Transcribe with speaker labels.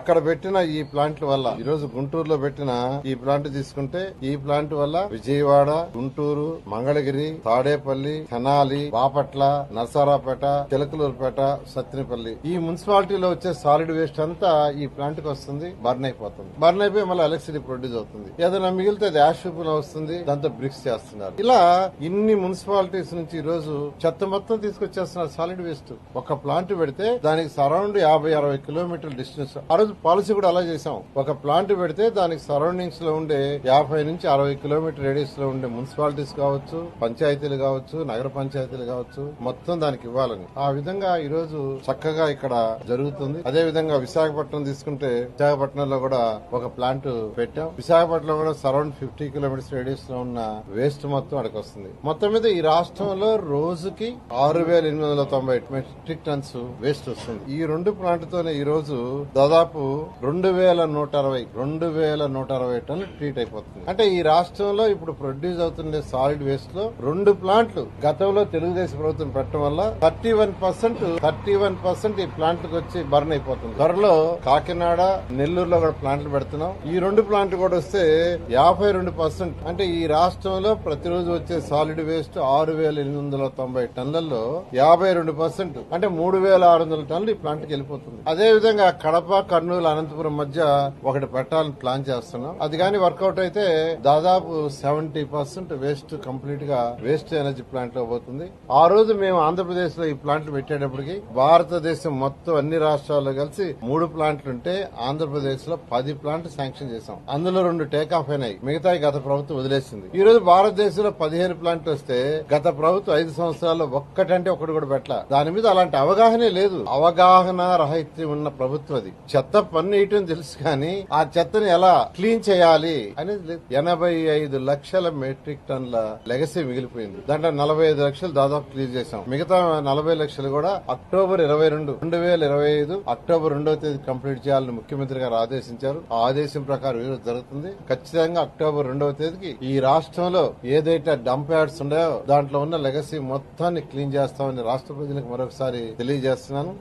Speaker 1: ఇక్కడ పెట్టిన ఈ ప్లాంట్ల వల్ల ఈ రోజు గుంటూరులో పెట్టిన ఈ ప్లాంట్ తీసుకుంటే ఈ ప్లాంట్ వల్ల విజయవాడ గుంటూరు మంగళగిరి తాడేపల్లి తెనాలి బాపట్ల నరసరావుపేట చిలకలూరుపేట సత్తినపల్లి. ఈ మున్సిపాలిటీలో వచ్చే సాలిడ్ వేస్ట్ అంతా ఈ ప్లాంట్కి వస్తుంది బర్న్ అయిపోతుంది. బర్న్ అయిపోయి మళ్ళీ ఎలక్ట్రిసిటీ ప్రొడ్యూస్ అవుతుంది. ఏదైనా మిగిలితే అది యాష్ రూపంలో వస్తుంది దాంతో బ్రిక్స్ చేస్తున్నారు. ఇలా ఇన్ని మున్సిపాలిటీస్ నుంచి ఈ రోజు చెత్త మొత్తం తీసుకొచ్చేస్తున్నారు సాలిడ్ వేస్ట్ ఒక ప్లాంట్ పెడితే దానికి సరౌండ్ యాభై అరవై కిలోమీటర్ల డిస్టెన్స్ ఆ రోజు పాలసీ కూడా అలా చేసాం ఒక ప్లాంట్ పెడితే దానికి సరౌండింగ్స్లో ఉండే యాభై నుంచి అరవై కిలోమీటర్ రేడియస్లో ఉండే మున్సిపాలిటీస్ కావచ్చు పంచాయతీలు కావచ్చు నగర పంచాయతీలు కావచ్చు మొత్తం దానికి ఇవ్వాలని. ఆ విధంగా ఈ రోజు చక్కగా ఇక్కడ జరుగుతుంది. అదే విధంగా విశాఖపట్నం తీసుకుంటే విశాఖపట్నంలో కూడా ఒక ప్లాంట్ పెట్టాం. విశాఖపట్నం కూడా సరౌండ్ ఫిఫ్టీ కిలోమీటర్స్ రేడియస్లో ఉన్న వేస్ట్ మొత్తం అక్కడికి వస్తుంది. మొత్తం మీద ఈ రాష్ట్రంలో రోజుకి ఆరు వేల ఎనిమిది వందల తొంభై మెట్రిక్ టన్స్ వేస్ట్ వస్తుంది. ఈ రెండు ప్లాంట్ తోనే ఈ రోజు దాదాపు రెండు వేల నూట అరవై రెండు వేల నూట అరవై టన్ను ట్రీట్ అయిపోతుంది. అంటే ఈ రాష్ట్రంలో ఇప్పుడు ప్రొడ్యూస్ అవుతుండే సాలిడ్ వేస్ట్లో రెండు ప్లాంట్లు గతంలో తెలుగుదేశం ప్రభుత్వం పెట్టడం వల్ల thirty one percent thirty one percent ఈ ప్లాంట్లకు వచ్చి బర్న్ అయిపోతుంది. త్వరలో కాకినాడ నెల్లూరులో కూడా ప్లాంట్లు పెడుతున్నాం. ఈ రెండు ప్లాంట్లు కూడా వస్తే యాభై రెండు పర్సెంట్ అంటే ఈ రాష్ట్రంలో ప్రతిరోజు వచ్చే సాలిడ్ వేస్ట్ ఆరు వేల ఎనిమిది వందల తొంభై టన్నులలో యాభై రెండు పర్సెంట్ అంటే మూడు వేల ఆరు వందల టన్నులు ఈ ప్లాంట్కి వెళ్ళిపోతుంది. అదే విధంగా కడప కర్నూలు అనంతపురం మధ్య ఒకటి పెట్టాలని ప్లాన్ చేస్తున్నాం. అది కానీ వర్కౌట్ అయితే దాదాపు సెవెంటీ పర్సెంట్ వేస్ట్ కంప్లీట్గా వేస్ట్ ఎనర్జీ ప్లాంట్లో పోతుంది. ఆ రోజు మేము ఆంధ్రప్రదేశ్లో ఈ ప్లాంట్లు పెట్టేటప్పటికి భారతదేశం మొత్తం అన్ని రాష్ట్రాల్లో కలిసి మూడు ప్లాంట్లు ఉంటే ఆంధ్రప్రదేశ్లో పది ప్లాంట్లు శాంక్షన్ చేశాం. అందులో రెండు టేక్ ఆఫ్ అయినాయి. మిగతా గత ప్రభుత్వం వదిలేసింది. ఈ రోజు భారతదేశంలో పదిహేను ప్లాంట్లు వస్తే గత ప్రభుత్వం ఐదు సంవత్సరాల్లో ఒక్కటంటే ఒకటి కూడా పెట్టాలి. దాని మీద అలాంటి అవగాహనే లేదు. అవగాహన రహిత్యం ఉన్న ప్రభుత్వం అది. చెత్త పన్ను వేయటం తెలుసు కానీ ఆ చెత్తని ఎలా క్లీన్ చేయాలి అనేది లేదు. ఎనభై ఐదు లక్షల మెట్రిక్ టన్ల లెగసీ మిగిలిపోయింది. దాంట్లో నలభై ఐదు లక్షలు దాదాపు క్లియర్ చేశాం. మిగతా నలభై లక్షలు కూడా అక్టోబర్ ఇరవై రెండు రెండు వేల ఇరవై ఐదు అక్టోబర్ రెండవ తేదీ కంప్లీట్ చేయాలని ముఖ్యమంత్రి గారు ఆదేశించారు. ఆ ఆదేశం ప్రకారం ఈరోజు జరుగుతుంది. ఖచ్చితంగా అక్టోబర్ రెండవ తేదీకి ఈ రాష్ట్రంలో ఏదైతే డంప్ యార్డ్స్ ఉన్నాయో దాంట్లో ఉన్న లెగసీ మొత్తాన్ని క్లీన్ చేస్తామని రాష్ట్ర ప్రజలకు మరొకసారి తెలియజేస్తున్నాను.